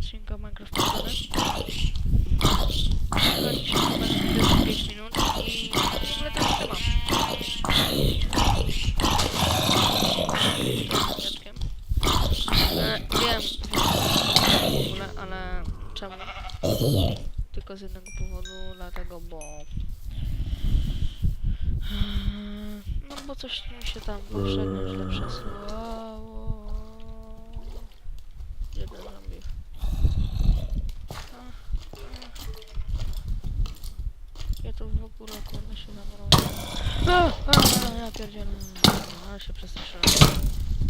odcinka Minecraft Poddany. Dzisiaj mamy 5 minut i ogóle tak chyba. Dziadkiem. E, wiem, w ogóle, ale czemu? Tylko z jednego powodu, dlatego, bo... No bo coś mi się tam poprzednio źle przesuwało. Jeden zombie. Ach, ach. Ja tu w ogóle kurde się namroję. A, a, a, ja pierdzielę. Ale się przestraszyłem.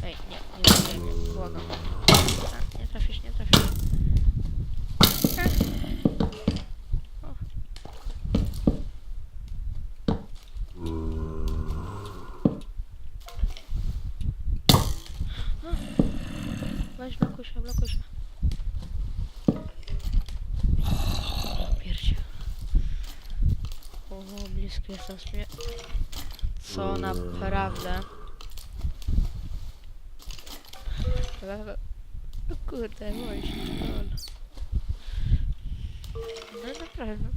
Ej, nie, nie, nie, nie, błagam. A, nie trafisz, nie trafisz. No. Weź blokuj się, blokuj się. O, blisko jestem śmie... Co naprawdę? Kurde, boję się. No naprawdę.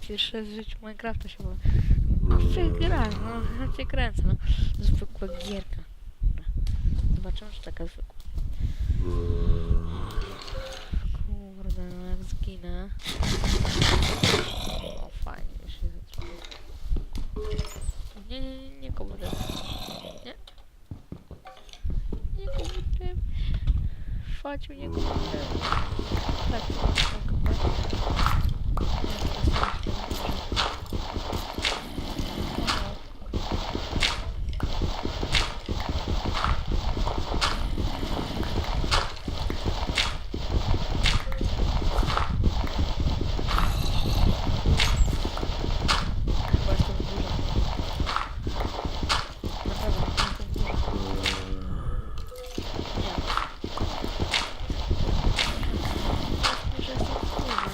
Pierwszy raz w życiu Minecrafta się boję. Wygrałem, no, ja cię kręcę, no. Zwykła gierka. Zobaczymy, czy taka zwykła. Kurde, no jak zginę. O, fajnie się zaczęło. Nie, nie, nie, nie komputer. Nie. Nie komputer. Faciu, nie komputer. Tak, tak, komputer. Chyba jestem w górze. Naprawdę, jestem w górze. Nie. Myślę, że jestem w górze.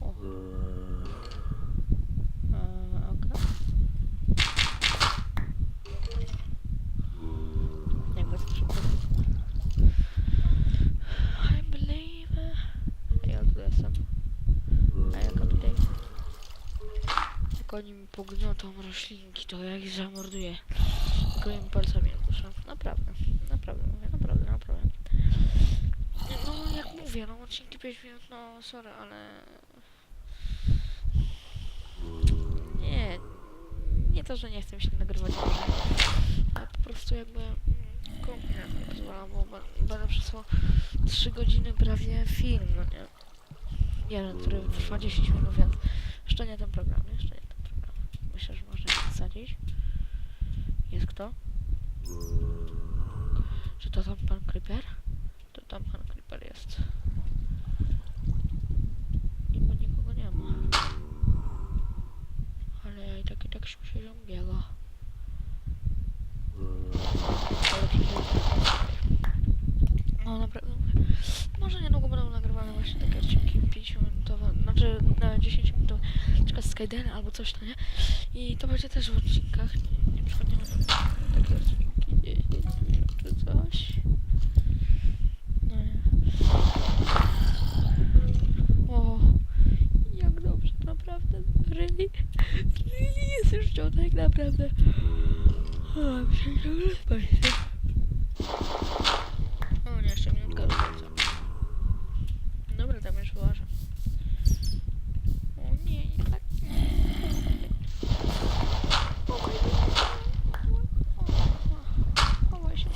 O. Eee, okej. Jakby to szybko. I believe. Ja tu jestem. A jaka tutaj? Jak oni mi pogniotą roślinki, to ja ich zamorduję. Gołymi palcami duszę. Naprawdę, naprawdę mówię, naprawdę, naprawdę. No jak mówię, no odcinki 5 minut, no sorry, ale... Nie, nie to, że nie chcę się nagrywać ale po prostu jakby komputer nie pozwala, bo będę przesłał 3 godziny prawie film, no nie? Jeden, który trwa 10 minut, więc jeszcze nie ten program, jeszcze nie. Myślę, że można się wsadzić. Jest kto? Czy to tam pan Creeper? To tam pan Creeper jest. Niby nikogo nie ma. Ale ja i tak i tak się biega. Ale przecież- No naprawdę mówię. Może niedługo będą nagrywane właśnie takie odcinki 5 minutowe, znaczy na 10 minutowe, Skyden albo coś, no nie? I to będzie też w odcinkach, nie, nie odcinki 10 minut czy coś. No nie. O, jak dobrze, naprawdę, really, really jest już ciątek, naprawdę. O, spać się. O, nie, jeszcze minutka do końca. Dobra, tam już wyłażę. O nie, nie tak. Chowaj się. Chowaj się.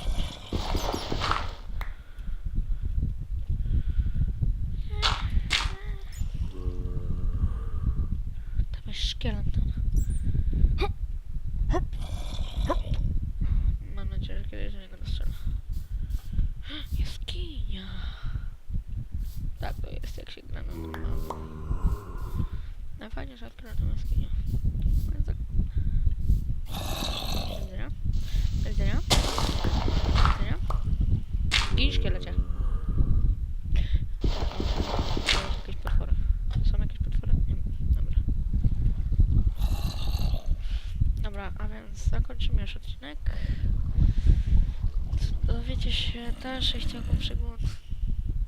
Tam jest szkielet. Mam nadzieję, że kiedyś do niego dostrzelę. Jaskinia. Tak to jest, jak się gra na normalnie. Najfajniejsza sprawa to jaskinia. Więc tak. Do widzenia. Do widzenia. Do widzenia. Gin szkielecie. Dobra, a więc zakończymy już odcinek. Dowiecie się dalszych ciągów przygód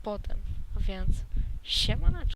potem, a więc siemaneczko.